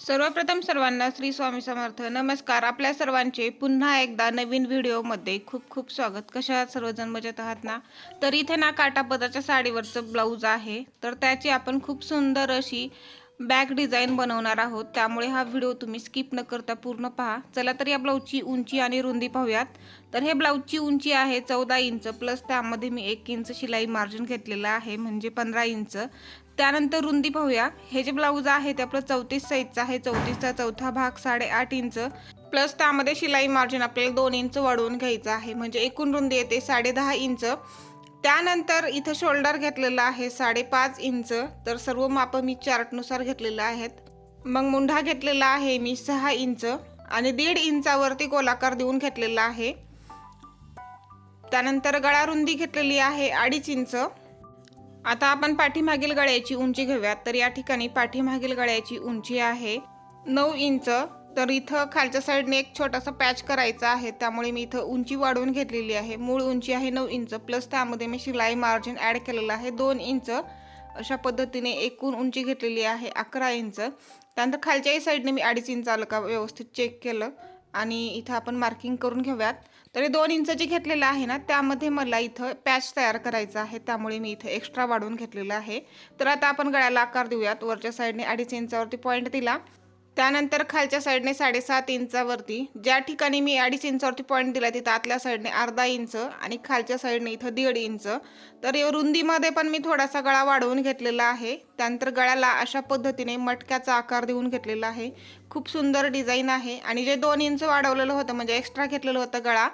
सर्वप्रथम सर्वांना श्री स्वामी समर्थ. नमस्कार. आपल्या सर्वांचे पुन्हा एकदा नवीन व्हिडिओमध्ये खूप खूप स्वागत. कशा आहात सर्वजण? मजेत आहात ना? तर इथे ना काटापदाच्या साडीवरचं ब्लाऊज आहे. तर त्याची आपण खूप सुंदर अशी बॅक डिझाईन बनवणार आहोत. त्यामुळे हा व्हिडिओ तुम्ही स्किप न करता पूर्ण पहा. चला तर या ब्लाऊजची उंची आणि रुंदी पाहूयात. तर हे ब्लाऊजची उंची आहे चौदा इंच. प्लस त्यामध्ये मी एक इंच शिलाई मार्जिन घेतलेलं आहे म्हणजे पंधरा इंच. त्यानंतर रुंदी पाहूया. हे जे ब्लाऊज आहे ते आपलं चौतीस साईजचं आहे. चौतीसचा चौथा भाग साडेआठ इंच. प्लस त्यामध्ये शिलाई मार्जिन आपल्याला दोन इंच वाढवून घ्यायचं आहे. म्हणजे एकूण रुंदी येते साडेदहा इंच. त्यानंतर इथं शोल्डर घेतलेलं आहे साडेपाच इंच. तर सर्व मापं मी चार्टनुसार घेतलेलं आहेत. मग मुंढा घेतलेला आहे मी सहा इंच. आणि दीड इंचावरती गोलाकार देऊन घेतलेला आहे. त्यानंतर गळा रुंदी घेतलेली आहे अडीच इंच. आता आपण पाठीमागील गळ्याची उंची घेऊयात. तर या ठिकाणी पाठीमागील गळ्याची उंची आहे नऊ इंच. तर इथं खालच्या साईडने एक छोटासा पॅच करायचा आहे. त्यामुळे मी इथं उंची वाढवून घेतलेली आहे. मूळ उंची आहे नऊ इंच. प्लस त्यामध्ये मी शिलाई मार्जिन ॲड केलेलं आहे. दोन इंच. अशा पद्धतीने एकूण उंची घेतलेली आहे. अकरा इंच. त्यानंतर खालच्याही साईडने मी अडीच इंच आलं का व्यवस्थित चेक केलं. आणि इथं आपण मार्किंग करून घेऊयात. तरी दोन इंचाची घेतलेलं आहे ना त्यामध्ये मला इथं पॅच तयार करायचा आहे. त्यामुळे मी इथं एक्स्ट्रा वाढवून घेतलेलं आहे. तर आता आपण गळ्याला आकार देऊयात. वरच्या साईडने अडीच इंचावरती पॉईंट दिला. त्यानंतर खालच्या साईडने साडेसात इंचावरती ज्या ठिकाणी मी अडीच इंचावरती पॉईंट दिला तिथं आतल्या साईडने अर्धा इंच आणि खालच्या साईडने इथं दीड इंच. तर रुंदीमध्ये पण मी थोडासा गळा वाढवून घेतलेला आहे. त्यानंतर गळ्याला अशा पद्धतीने मटक्याचा आकार देऊन घेतलेला आहे. खूप सुंदर डिझाईन आहे. आणि जे दोन इंच वाढवलेलं होतं म्हणजे एक्स्ट्रा घेतलेलं होतं गळा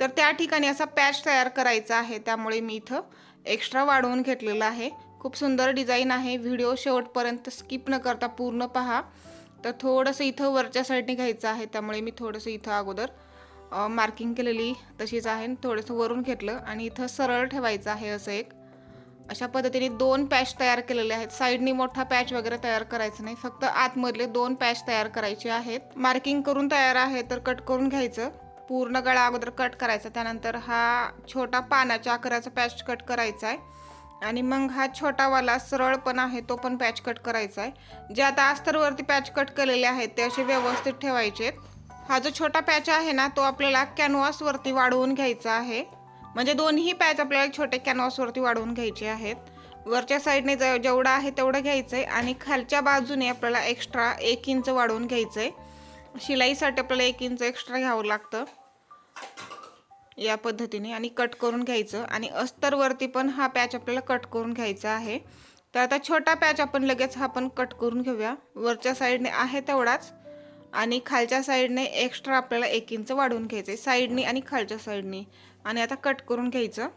तर त्या ठिकाणी असा पॅच तयार करायचा आहे. त्यामुळे मी इथं एक्स्ट्रा वाढवून घेतलेलं आहे. खूप सुंदर डिझाईन आहे. व्हिडिओ शेवटपर्यंत स्किप न करता पूर्ण पहा. तर थोडंसं इथं वरच्या साईडने घ्यायचं आहे त्यामुळे मी थोडंसं इथं अगोदर मार्किंग केलेली तशीच आहे थोडंसं वरून घेतलं आणि इथं सरळ ठेवायचं आहे असं एक. अशा पद्धतीने दोन पॅच तयार केलेले आहेत. साईडनी मोठा पॅच वगैरे तयार करायचा नाही. फक्त आतमधले दोन पॅच तयार करायचे आहेत. मार्किंग करून तयार आहे तर कट करून घ्यायचं. पूर्ण गळा अगोदर कट करायचा. त्यानंतर हा छोटा पानाच्या आकाराचा पॅच कट करायचा आहे. आणि मग हा छोटावाला सरळ पण आहे तो पण पॅच कट करायचा आहे. जे आता अस्तरवरती पॅच कट केलेले आहेत ते असे व्यवस्थित ठेवायचे हा जो छोटा पॅच आहे ना तो आपल्याला कॅनव्हासवरती वाढवून घ्यायचा आहे. म्हणजे दोन्ही पॅच आपल्याला छोटे कॅनव्हासवरती वाढवून घ्यायचे आहेत. वरच्या साईडने ज जेवढं आहे तेवढं घ्यायचं आहे आणि खालच्या बाजूने आपल्याला एक्स्ट्रा एक इंच वाढवून घ्यायचं आहे. शिलाईसाठी आपल्याला एक इंच एक्स्ट्रा घ्यावं लागतं. या पद्धतीने आणि कट करून घ्यायचं. आणि अस्तरवरती पण हा पॅच आपल्याला कट करून घ्यायचा आहे. तर आता छोटा पॅच आपण लगेच हा पण कट करून घेऊया. वरच्या साईडने आहे तेवढाच. आणि खालच्या साईडने एक्स्ट्रा आपल्याला एक इंच वाढवून घ्यायचं आहे साईडनी आणि खालच्या साईडनी आणि आता कट करून घ्यायचं.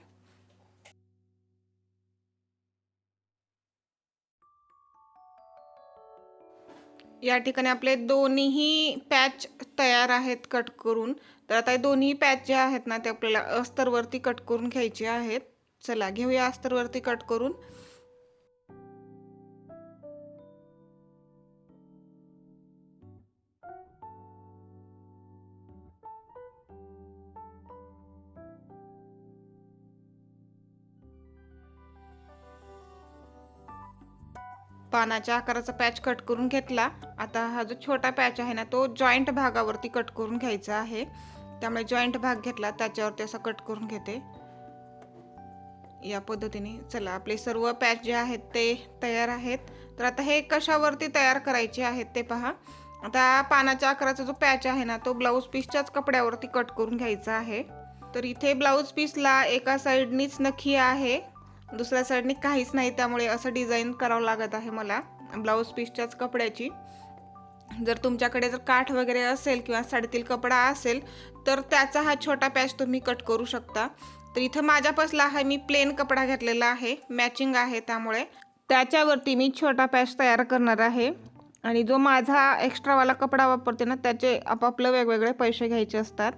या ठिकाणी आपले दोन्हीही पॅच तयार आहेत कट करून. तर आता हे दोन्ही पॅच जे आहेत ना ते आपल्याला अस्तरवरती कट करून घ्यायचे आहेत. चला घेऊया अस्तरवरती कट करून. पानाच्या आकाराचा पॅच कट करून घेतला. आता हा जो छोटा पॅच आहे ना तो जॉईंट भागावरती कट करून घ्यायचा आहे. त्यामुळे जॉईंट भाग घेतला त्याच्यावरती असा कट करून घेते. या पद्धतीने चला आपले सर्व पॅच जे आहेत ते तयार आहेत. तर आता हे कशावरती तयार करायचे आहेत ते पहा. आता पानाच्या आकाराचा जो पॅच आहे ना तो ब्लाऊज पीसच्याच कपड्यावरती कट करून घ्यायचा आहे. तर इथे ब्लाऊज पीसला एका साईडनीच नखी आहे. दुसऱ्या साईडने काहीच नाही त्यामुळे असं डिझाईन करावं लागत आहे मला ब्लाऊज पीसच्याच कपड्याची. जर तुमच्याकडे जर काठ वगैरे असेल किंवा साडीतील कपडा असेल तर त्याचा हा छोटा पॅच तुम्ही कट करू शकता. तर इथं माझ्यापासला हा मी प्लेन कपडा घेतलेला आहे. मॅचिंग आहे त्यामुळे. त्याच्यावरती मी छोटा पॅच तयार करणार आहे. आणि जो माझा एक्स्ट्रावाला कपडा वापरते ना त्याचे आपापलं वेगवेगळे पैसे घ्यायचे असतात.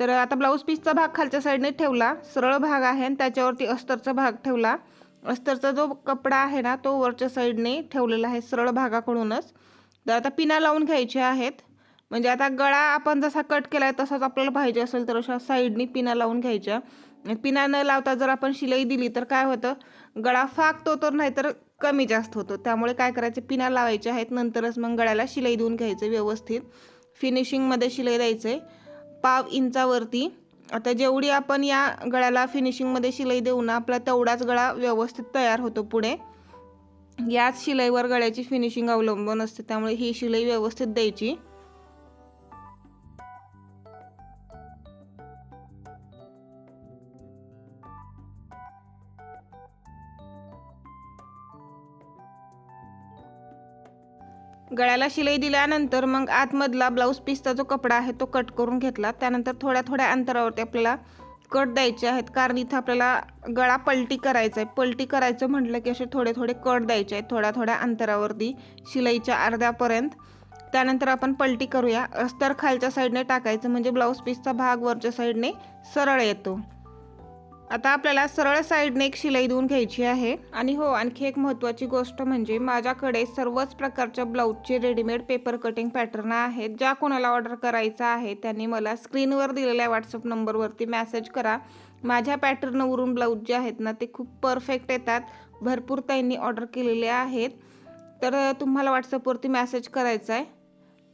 तर आता ब्लाऊज पीसचा भाग खालच्या साईडने ठेवला. सरळ भाग आहे आणि त्याच्यावरती अस्तरचा भाग ठेवला. अस्तरचा जो कपडा आहे ना तो वरच्या साईडने ठेवलेला आहे सरळ भागाकडूनच. तर आता पिना लावून घ्यायचे आहेत. म्हणजे आता गळा आपण जसा कट केला आहे तसाच आपल्याला पाहिजे असेल तर अशा साईडनी पिना लावून घ्यायच्या. पिना न लावता जर आपण शिलाई दिली तर काय होतं? गळा फाकतो तर नाहीतर कमी जास्त होतो. त्यामुळे काय करायचं? पिना लावायच्या आहेत. नंतरच मग गळ्याला शिलाई देऊन घ्यायचं व्यवस्थित. फिनिशिंगमध्ये शिलाई द्यायचं आहे पाव इंचावरती. आता जेवढी आपण या गळ्याला फिनिशिंगमध्ये शिलाई देऊ ना आपला तेवढाच गळा व्यवस्थित तयार होतो पुढे. याच शिलाईवर गळ्याची फिनिशिंग अवलंबून असते. त्यामुळे ही शिलाई व्यवस्थित द्यायची. गळ्याला शिलाई दिल्यानंतर मग आतमधला ब्लाऊज पीसचा जो कपडा आहे तो कट करून घेतला. त्यानंतर थोड्या थोड्या अंतरावरती आपल्याला कट द्यायचे आहेत. कारण इथं आपल्याला गळा पलटी करायचा आहे पलटी करायचं म्हटलं की असे थोडे थोडे कट द्यायचे आहेत. थोड्या थोड्या अंतरावरती शिलाईच्या अर्ध्यापर्यंत. त्यानंतर आपण पलटी करूया. अस्तर खालच्या साईडने टाकायचं. म्हणजे ब्लाऊज पीसचा भाग वरच्या साईडने सरळ येतो. आता आपल्याला सरळ साईडने एक शिलाई देऊन घ्यायची आहे. आणि हो आणखी एक महत्त्वाची गोष्ट म्हणजे माझ्याकडे सर्वच प्रकारच्या ब्लाऊजचे रेडीमेड पेपर कटिंग पॅटर्न आहेत. ज्या कोणाला ऑर्डर करायचा आहे त्यांनी मला स्क्रीनवर दिलेल्या व्हॉट्सअप नंबरवरती मेसेज करा. माझ्या पॅटर्नवरून ब्लाऊज जे आहेत ना ते खूप परफेक्ट येतात. भरपूर त्यांनी ऑर्डर केलेले आहेत. तर तुम्हाला व्हॉट्सअपवरती मेसेज करायचा आहे.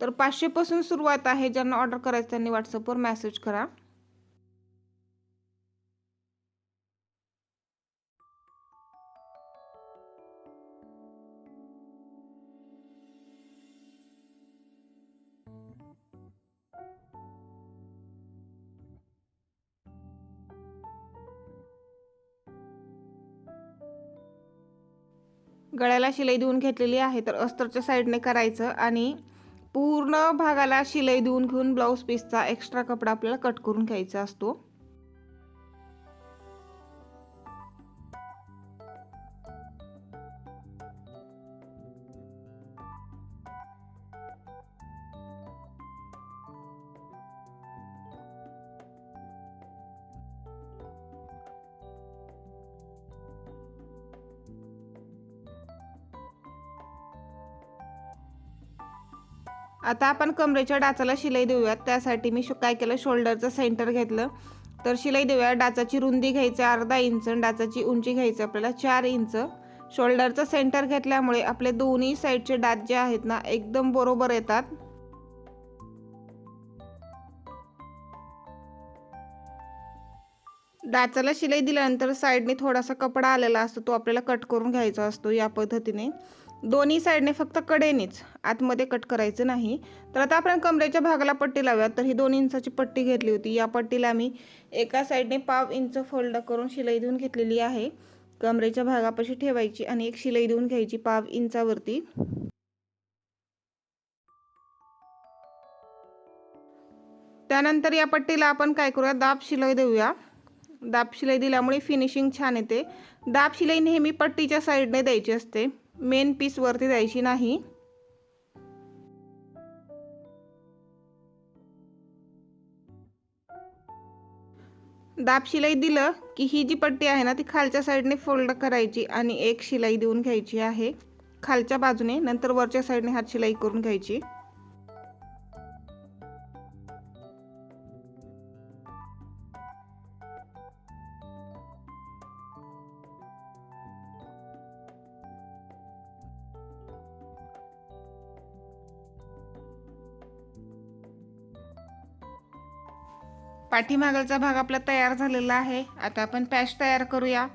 तर पाचशेपासून सुरुवात आहे. ज्यांना ऑर्डर करायचं त्यांनी व्हॉट्सअपवर मेसेज करा. गळ्याला शिलाई देऊन घेतलेली आहे. तर अस्तरच्या साईडने करायचं आणि पूर्ण भागाला शिलाई देऊन घेऊन ब्लाऊज पीसचा एक्स्ट्रा कपडा आपल्याला कट करून घ्यायचा असतो. आता आपण कमरेच्या डाचाला शिलाई देऊयात. त्यासाठी मी काय केलं? शोल्डरचं सेंटर घेतलं. तर शिलाई देऊया. डाचाची रुंदी घ्यायची अर्धा इंच आणि डाचाची उंची घ्यायची आपल्याला चार इंच. शोल्डरचं सेंटर घेतल्यामुळे आपले दोन्ही साईडचे डाच जे आहेत ना एकदम बरोबर येतात. डाचाला शिलाई दिल्यानंतर साईडने थोडासा कपडा आलेला असतो तो आपल्याला कट करून घ्यायचा असतो या पद्धतीने. दोन्ही साईडने फक्त कडेनेच आतमध्ये कट करायचं नाही. तर आता आपण कमरेच्या भागाला पट्टी लावूयात. तर ही दोन इंचाची पट्टी घेतली होती. या पट्टीला मी एका साईडने पाव इंच फोल्ड करून शिलाई देऊन घेतलेली आहे. कमरेच्या भागापाशी ठेवायची आणि एक शिलाई देऊन घ्यायची पाव इंचावरती. त्यानंतर या पट्टीला आपण काय करूया? दाब शिलाई देऊया. दाब शिलाई दिल्यामुळे फिनिशिंग छान येते. दाब शिलाई नेहमी पट्टीच्या साईडने द्यायची असते. मेन पीस वरती द्यायची नाही. दाब शिलाई दिलं की ही जी पट्टी आहे ना ती खालच्या साईडने फोल्ड करायची आणि एक शिलाई देऊन घ्यायची आहे. खालच्या बाजूने नंतर वरच्या साईडने हात शिलाई करून घ्यायची. पाठीमागलचा भाग आपला तयार झालेला आहे. आता आपण पॅच तयार करूया.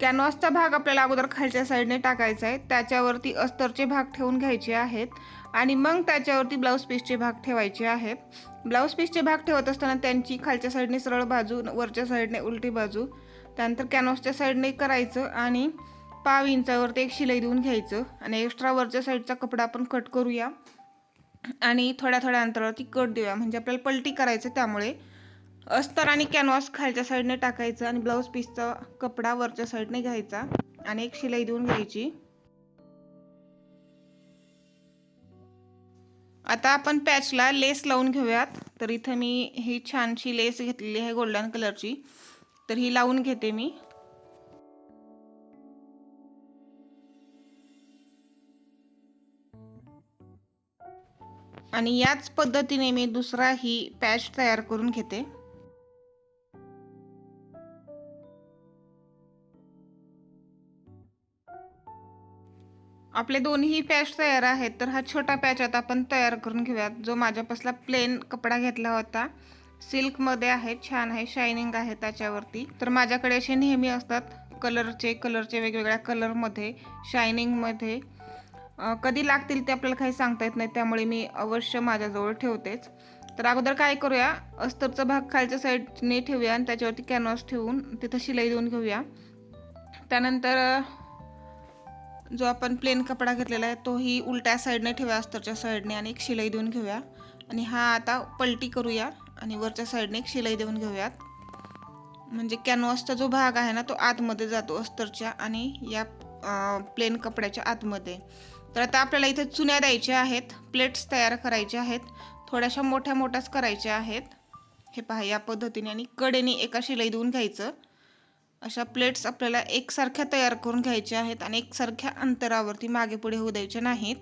कॅनव्हासचा भाग आपल्याला अगोदर खालच्या साईडने टाकायचा आहे. त्याच्यावरती अस्तरचे भाग ठेवून घ्यायचे आहेत. आणि मग त्याच्यावरती ब्लाऊज पीसचे भाग ठेवायचे आहेत. ब्लाऊज पीसचे भाग ठेवत असताना त्यांची खालच्या साईडने सरळ बाजू वरच्या साईडने उलटी बाजू त्यानंतर कॅनव्हासच्या साईडने करायचं आणि पाव इंचावरती एक शिलाई देऊन घ्यायचं. आणि एक्स्ट्रा वरच्या साईडचा कपडा आपण कट करूया. आणि थोड्या थोड्या अंतरावरती कट देऊया. म्हणजे आपल्याला पलटी करायचं त्यामुळे. अस्तर आणि कॅनव्हास खालच्या साईडने टाकायचं आणि ब्लाऊज पीसचा कपडा वरच्या साईडने घ्यायचा आणि एक शिलाई देऊन घ्यायची. आता आपण पॅचला लेस लावून घेऊयात. तर इथं मी ही छानशी लेस घेतलेली आहे गोल्डन कलरची तर ही लावून घेते मी. आणि याच पद्धतीने मी दुसरा ही पॅच तयार करून घेते. आपले दोन्ही पॅच तयार आहेत तर हा छोटा पॅच आता आपण तयार करून घेऊयात. जो माझ्यापासला प्लेन कपडा घेतला होता. सिल्कमध्ये आहे छान आहे शायनिंग आहे त्याच्यावरती. तर माझ्याकडे असे नेहमी असतात कलरचे कलरचे वेगवेगळ्या कलरमध्ये शायनिंगमध्ये कधी लागतील ते आपल्याला काही सांगता येत नाही त्यामुळे मी अवश्य माझ्याजवळ ठेवतेच. तर अगोदर काय करूया अस्तरचा भाग खालच्या साईडने ठेवूया आणि त्याच्यावरती कॅनव्हास ठेवून तिथं शिलाई देऊन घेऊया. त्यानंतर जो आपण प्लेन कपडा घेतलेला आहे तोही उलट्या साईडने ठेवूया अस्तरच्या साईडने आणि एक शिलाई देऊन घेऊया. आणि हा आता पलटी करूया आणि वरच्या साईडने एक शिलाई देऊन घेऊयात. म्हणजे कॅनव्हासचा जो भाग आहे ना तो आतमध्ये जातो अस्तरच्या आणि या प्लेन कपड्याच्या आतमध्ये. तर आता आपल्याला इथे चुन्या द्यायच्या आहेत प्लेट्स तयार करायच्या आहेत थोड्याशा मोठ्या मोठ्याच करायच्या आहेत. हे पहा या पद्धतीने आणि कडेने एका शिलाई देऊन घ्यायचं. अशा प्लेट्स आपल्याला एकसारख्या तयार करून घ्यायच्या आहेत आणि एकसारख्या अंतरावरती मागे पुढे होऊ द्यायच्या नाहीत.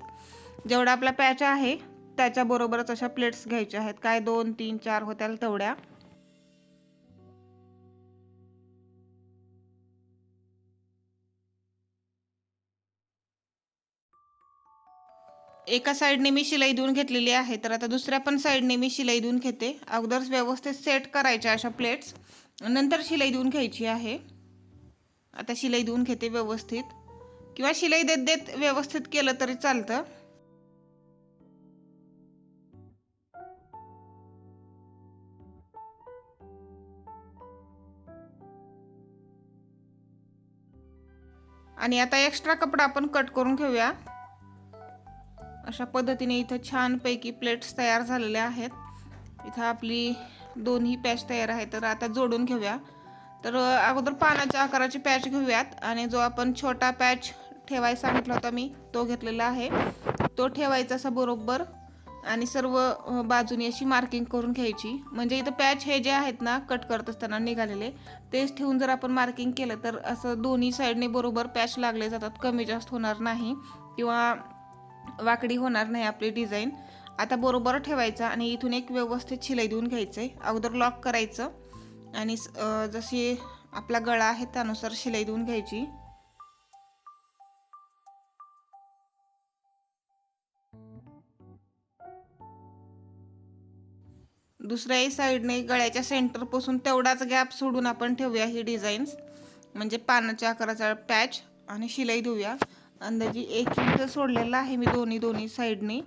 जेवढा आपला पॅच आहे त्याच्याबरोबरच अशा प्लेट्स घ्यायच्या आहेत. काय दोन तीन चार होत्याल तेवढ्या. एका साईडने मी शिलाई देऊन घेतलेली आहे तर आता दुसऱ्या पण साईडने मी शिलाई देऊन घेते. अगोदर व्यवस्थित सेट करायच्या अशा प्लेट्स नंतर शिलाई देऊन घ्यायची आहे. आता शिलाई देऊन घेते व्यवस्थित. किंवा शिलाई देत देत व्यवस्थित केलं तरी चालतं. आणि आता एक्स्ट्रा कपडा आपण कट करून घेऊया. अशा पद्धतीने इथं छानपैकी प्लेट्स तयार झालेल्या आहेत. इथं आपली दोन्ही पॅच तयार आहे तर आता जोडून घेऊया. तर अगोदर पानाच्या आकाराची पॅच घेऊयात आणि जो आपण छोटा पॅच ठेवायला सांगितला होता मी तो घेतलेला आहे. तो ठेवायचा असा बरोबर आणि सर्व बाजूनी अशी मार्किंग करून घ्यायची. म्हणजे इथं पॅच हे जे आहेत ना कट करत असताना निघालेले तेच ठेवून जर आपण मार्किंग केलं तर असं दोन्ही साईडने बरोबर पॅच लागले जातात. कमी जास्त होणार नाही किंवा वाकडी होणार नाही आपली डिझाईन. आता बरोबर ठेवायचा आणि इथून एक व्यवस्थित शिलाई देऊन घ्यायचं आहे अगोदर लॉक करायचं. आणि जशी आपला गळा आहे त्यानुसार शिलाई देऊन घ्यायची. दुसऱ्याही साईडने गळ्याच्या सेंटरपासून तेवढाच गॅप सोडून आपण ठेवूया ही डिझाईन्स म्हणजे पानाच्या आकाराचा पॅच आणि शिलाई देऊया. अंदाजी एक इंच सोडलेला आहे मी दोन्ही दोन्ही साईडने.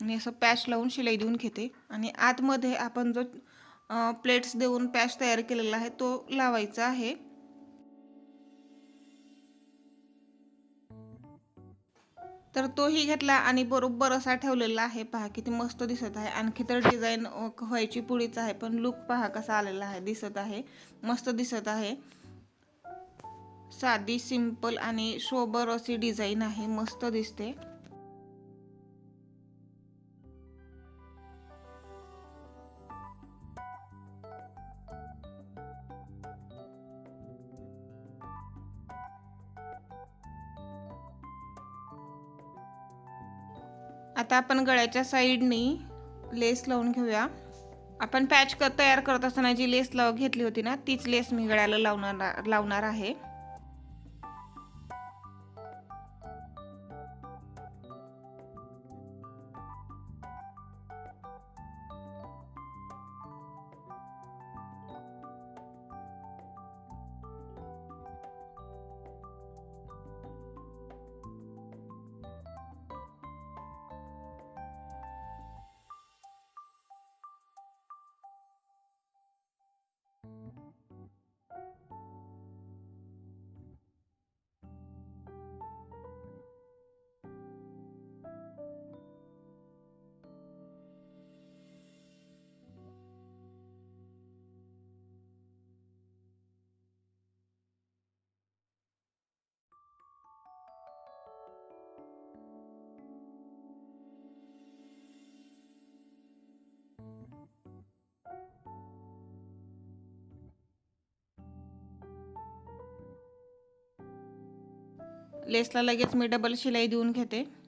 आणि असं पॅच लावून शिलाई देऊन घेते. आणि आतमध्ये आपण जो प्लेट्स देऊन पॅच तयार केलेला आहे तो लावायचा आहे. तर तोही घेतला आणि बरोबर असा ठेवलेला आहे. पहा किती मस्त दिसत आहे. आणखी तर डिझाईन व्हायची पुढीच आहे पण लुक पहा कसा आलेला आहे दिसत आहे. मस्त दिसत आहे. साधी सिंपल आणि सोबर अशी डिझाईन आहे. मस्त दिसते. आता आपण गळ्याच्या साईडनी लेस लावून घेऊया. आपण पॅच क तयार करत असताना जी लेस लाव घेतली होती ना तीच लेस मी गळ्याला लावणार लावणार आहे. लेसला लगेच मी डबल शिलाई देऊन घेते.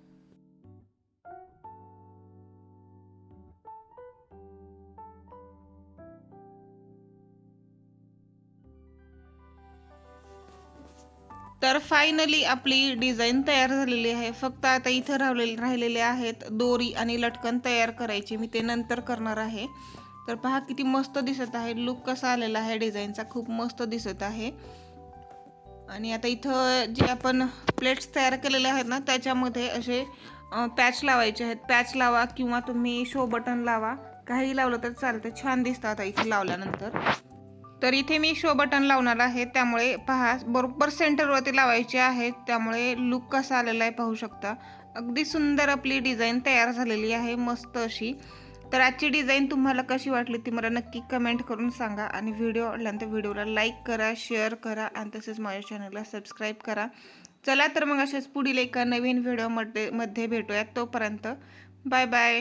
तर फायनली आपली डिझाईन तयार झालेली आहे. फक्त आता इथं राहिलेले राहिलेले आहेत दोरी आणि लटकन तयार करायची. मी ते नंतर करणार आहे. तर पहा किती मस्त दिसत आहे. लुक कसा आलेला आहे. डिझाईनचा खूप मस्त दिसत आहे. आणि आता इथं जे आपण प्लेट्स तयार केलेले आहेत ना त्याच्यामध्ये असे पॅच लावायचे आहेत. पॅच लावा किंवा तुम्ही शो बटन लावा. काही लावलं तर चालतं. छान दिसतं आता इथे लावल्यानंतर. तर इथे मी शो बटन लावणार आहे. त्यामुळे पहा बरोबर सेंटरवरती लावायचे आहेत. त्यामुळे लुक कसा आलेला आहे पाहू शकता. अगदी सुंदर आपली डिझाईन तयार झालेली आहे. मस्त अशी. तर आजची डिझाईन तुम्हाला कशी वाटली ती मला नक्की कमेंट करून सांगा. आणि व्हिडिओ आवडल्यानंतर व्हिडिओला लाईक करा शेअर करा आणि तसेच माझ्या चॅनलला सबस्क्राईब करा. चला तर मग असेच पुढील एका नवीन व्हिडिओमध्ये मध्ये भेटूयात तोपर्यंत. Bye bye.